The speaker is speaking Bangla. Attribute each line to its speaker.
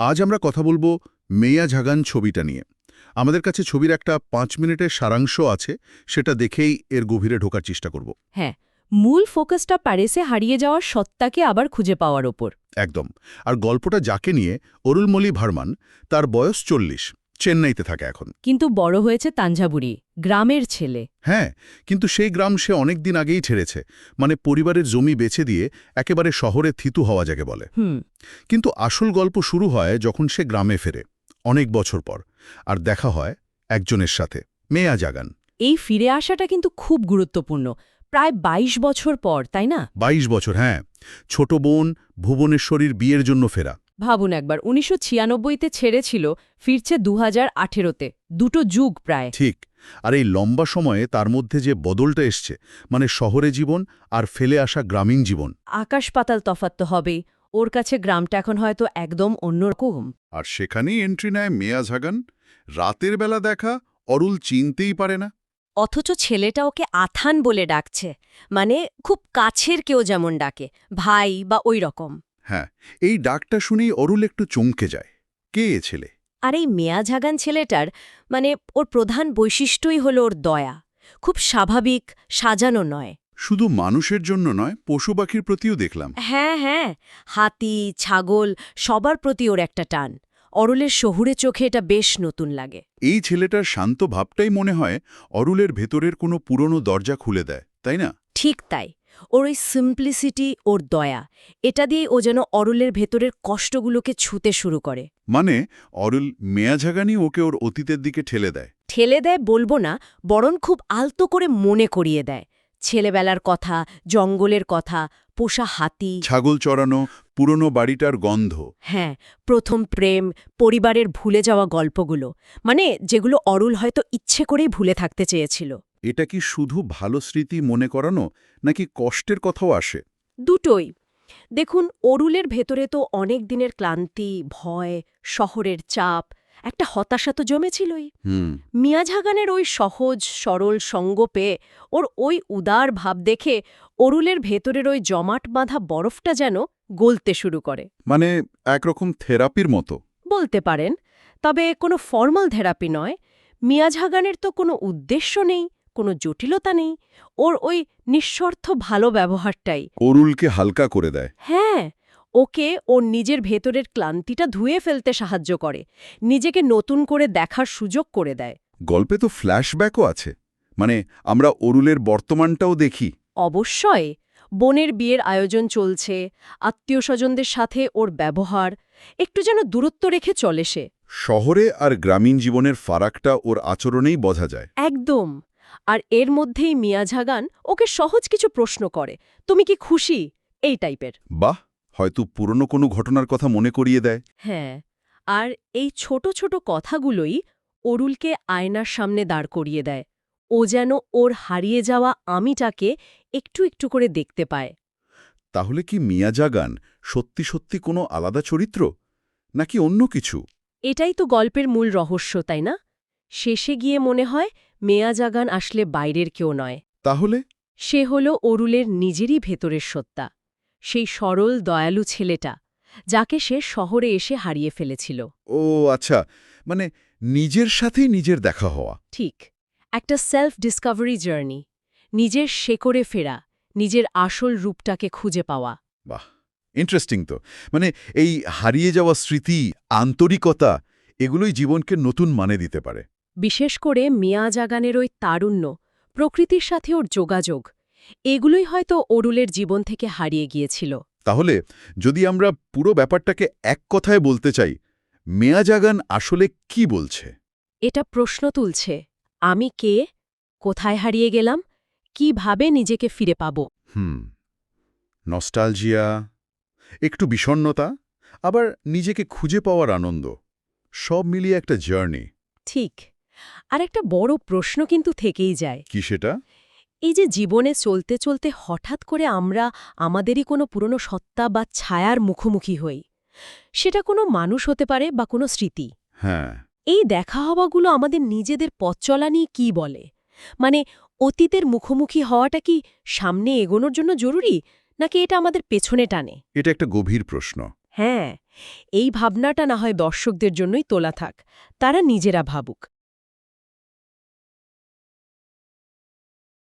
Speaker 1: আজ আমরা কথা বলব মেয়া ঝাগান ছবিটা নিয়ে। আমাদের কাছে ছবির একটা পাঁচ মিনিটের সারাংশ আছে সেটা দেখেই এর গভীরে ঢোকার চেষ্টা করব।
Speaker 2: হ্যাঁ মূল ফোকাসটা প্যারিসে হারিয়ে যাওয়ার সত্তাকে আবার খুঁজে পাওয়ার ওপর।
Speaker 1: একদম। আর গল্পটা যাকে নিয়ে অরুলমলি ভার্মান তার বয়স চল্লিশ। চেন্নাইতে থাকে এখন।
Speaker 2: কিন্তু বড় হয়েছে তাঞ্জাবুরি গ্রামের ছেলে।
Speaker 1: হ্যাঁ কিন্তু সেই গ্রাম সে অনেক দিন আগেই ছেড়েছে। মানে পরিবারের জমি বেছে দিয়ে একেবারে শহরে থিতু হওয়া যাকে বলে।
Speaker 2: হুম।
Speaker 1: কিন্তু আসল গল্প শুরু হয় যখন সে গ্রামে ফেরে অনেক বছর পর। আর দেখা হয় একজনের সাথে মেয়া জাগান।
Speaker 2: এই ফিরে আসাটা কিন্তু খুব গুরুত্বপূর্ণ। প্রায় ২২ বছর পর তাই না?
Speaker 1: ২২ বছর হ্যাঁ। ছোট বোন ভুবনেশ্বরীর বিয়ের জন্য ফেরা।
Speaker 2: ভাবুন একবার উনিশশো ছিয়ানব্বইতে ছেড়েছিল ফিরছে দু হাজার আঠেরোতে দুটো যুগ প্রায়।
Speaker 1: ঠিক আর এই লম্বা সময়ে তার মধ্যে যে বদলটা এসছে মানে শহরে জীবন আর ফেলে আসা গ্রামীণ জীবন।
Speaker 2: আকাশ পাতাল তফাৎ তো হবেই ওর কাছে গ্রামটা এখন হয়তো একদম অন্যরকম
Speaker 1: আর সেখানেই এন্ট্রি নেয় মেয়া ঝাগান রাতের বেলা দেখা অরুল চিনতেই পারে না।
Speaker 3: অথচ ছেলেটা ওকে আথান বলে ডাকছে মানে খুব কাছের কেউ যেমন ডাকে ভাই বা ওই রকম।
Speaker 1: হ্যাঁ এই ডাকটা শুনেই অরুল একটু চমকে যায়। কে এ ছেলে?
Speaker 3: আর এই মেয়া ঝাগান ছেলেটার মানে ওর প্রধান বৈশিষ্ট্যই হলো ওর দয়া। খুব স্বাভাবিক সাজানো নয়।
Speaker 1: শুধু মানুষের জন্য নয় পশু পাখির প্রতিও দেখলাম।
Speaker 3: হ্যাঁ হ্যাঁ হাতি ছাগল সবার প্রতি ওর একটা টান। অরুলের শহুরে চোখে এটা বেশ নতুন লাগে।
Speaker 1: এই ছেলেটার শান্ত ভাবটাই মনে হয় অরুলের ভেতরের কোনো পুরনো দরজা খুলে দেয় তাই না?
Speaker 3: ঠিক তাই। ওর ওই সিম্পলিসিটি ওর দয়া এটা দিয়ে ও যেন অরুলের ভেতরের কষ্টগুলোকে ছুতে শুরু করে।
Speaker 1: মানে অরুল মেয়াঝাগানি ওকে ওর অতীতের দিকে ঠেলে দেয়।
Speaker 3: ঠেলে দেয় বলব না বরং খুব আলতো করে মনে করিয়ে দেয়। ছেলেবেলার কথা জঙ্গলের কথা পোষা হাতি।
Speaker 1: ছাগল চড়ানো পুরনো বাড়িটার গন্ধ।
Speaker 3: হ্যাঁ প্রথম প্রেম পরিবারের ভুলে যাওয়া গল্পগুলো। মানে যেগুলো অরুল হয়তো ইচ্ছে করেই ভুলে থাকতে চেয়েছিল।
Speaker 1: এটা কি শুধু ভালো স্মৃতি মনে করানো নাকি কষ্টের কথাও আসে?
Speaker 3: দুটোই। দেখুন অরুলের ভেতরে তো অনেক দিনের ক্লান্তি ভয় শহরের চাপ একটা হতাশা তো জমেছিলই। মিয়াঝাগানের ওই সহজ সরল সঙ্গ পেয়ে ওর ওই উদার ভাব দেখে অরুলের ভেতরের ওই জমাট বাঁধা বরফটা যেন গলতে শুরু করে।
Speaker 1: মানে একরকম থেরাপির মতো?
Speaker 3: বলতে পারেন। তবে কোনো ফর্মাল থেরাপি নয়। মিয়াঝাগানের তো কোনো উদ্দেশ্য নেই। কোনো জটিলতা নেই। ওর ওই নিঃস্বার্থ ভালো ব্যবহারটাই।
Speaker 1: অরুলকে হালকা করে দেয়।
Speaker 3: হ্যাঁ ওকে ওর নিজের ভেতরের ক্লান্তিটা ধুয়ে ফেলতে সাহায্য করে। নিজেকে নতুন করে দেখার সুযোগ করে দেয়।
Speaker 1: গল্পে তো ফ্ল্যাশব্যাকও আছে। মানে আমরা অরুলের বর্তমানটাও দেখি।
Speaker 3: অবশ্যই। বোনের বিয়ের আয়োজন চলছে আত্মীয় স্বজনদের সাথে ওর ব্যবহার একটু যেন দূরত্ব রেখে চলে সে।
Speaker 1: শহরে আর গ্রামীণ জীবনের ফারাকটা ওর আচরণেই বোঝা যায়।
Speaker 3: একদম। আর এর মধ্যেই মিয়াঝাগান ওকে সহজ কিছু প্রশ্ন করে। তুমি কি খুশি? এই টাইপের।
Speaker 1: বাহ! হয়তো পুরনো কোনো ঘটনার কথা মনে করিয়ে দেয়।
Speaker 3: হ্যাঁ আর এই ছোট ছোট কথাগুলোই অরুলকে আয়নার সামনে দাঁড় করিয়ে দেয়। ও যেন ওর হারিয়ে যাওয়া আমিটাকে একটু একটু করে দেখতে পায়।
Speaker 1: তাহলে কি মিয়াজাগান সত্যি সত্যি কোনো আলাদা চরিত্র? নাকি অন্য কিছু?
Speaker 3: এটাই তো গল্পের মূল রহস্য তাই না? শেষে গিয়ে মনে হয় মেয়াজাগান আসলে বাইরের কেউ নয়।
Speaker 1: তাহলে?
Speaker 3: সে হল অরুলের নিজেরই ভেতরের সত্তা। সেই সরল দয়ালু ছেলেটা যাকে সে শহরে এসে হারিয়ে ফেলেছিল।
Speaker 1: ও আচ্ছা। মানে নিজের সাথেই নিজের দেখা হওয়া।
Speaker 3: ঠিক। একটা সেলফ ডিসকভারি জার্নি নিজের শেকড়ে ফেরা নিজের আসল রূপটাকে খুঁজে পাওয়া।
Speaker 1: বাহ! ইন্টারেস্টিং তো। মানে এই হারিয়ে যাওয়া স্মৃতি আন্তরিকতা এগুলোই জীবনকে নতুন মানে দিতে পারে।
Speaker 3: বিশেষ করে মিয়া জাগানের ওই তারুণ্য প্রকৃতির সাথে ওর যোগাযোগ এগুলোই হয়তো অরুলের জীবন থেকে হারিয়ে গিয়েছিল।
Speaker 1: তাহলে যদি আমরা পুরো ব্যাপারটাকে এক কথায় বলতে চাই মেয়া জাগান আসলে কি বলছে?
Speaker 3: এটা প্রশ্ন তুলছে আমি কে কোথায় হারিয়ে গেলাম কীভাবে নিজেকে ফিরে পাব?
Speaker 1: হুম নস্টালজিয়া একটু বিষণ্নতা আবার নিজেকে খুঁজে পাওয়ার আনন্দ সব মিলিয়ে একটা জার্নি।
Speaker 3: ঠিক। আর একটা বড় প্রশ্ন কিন্তু থেকেই যায়।
Speaker 1: কি সেটা?
Speaker 3: এই যে জীবনে চলতে চলতে হঠাৎ করে আমরা আমাদেরই কোনো পুরনো সত্তা বা ছায়ার মুখোমুখি হই সেটা কোনো মানুষ হতে পারে বা কোনো স্মৃতি।
Speaker 1: হ্যাঁ।
Speaker 3: এই দেখা হওয়াগুলো আমাদের নিজেদের পথ চলা নিয়ে কী বলে? মানে অতীতের মুখোমুখি হওয়াটা কি সামনে এগোনোর জন্য জরুরি নাকি এটা আমাদের পেছনে টানে?
Speaker 1: এটা একটা গভীর প্রশ্ন।
Speaker 3: হ্যাঁ এই ভাবনাটা না হয় দর্শকদের জন্যই তোলা থাক তারা নিজেরা ভাবুক।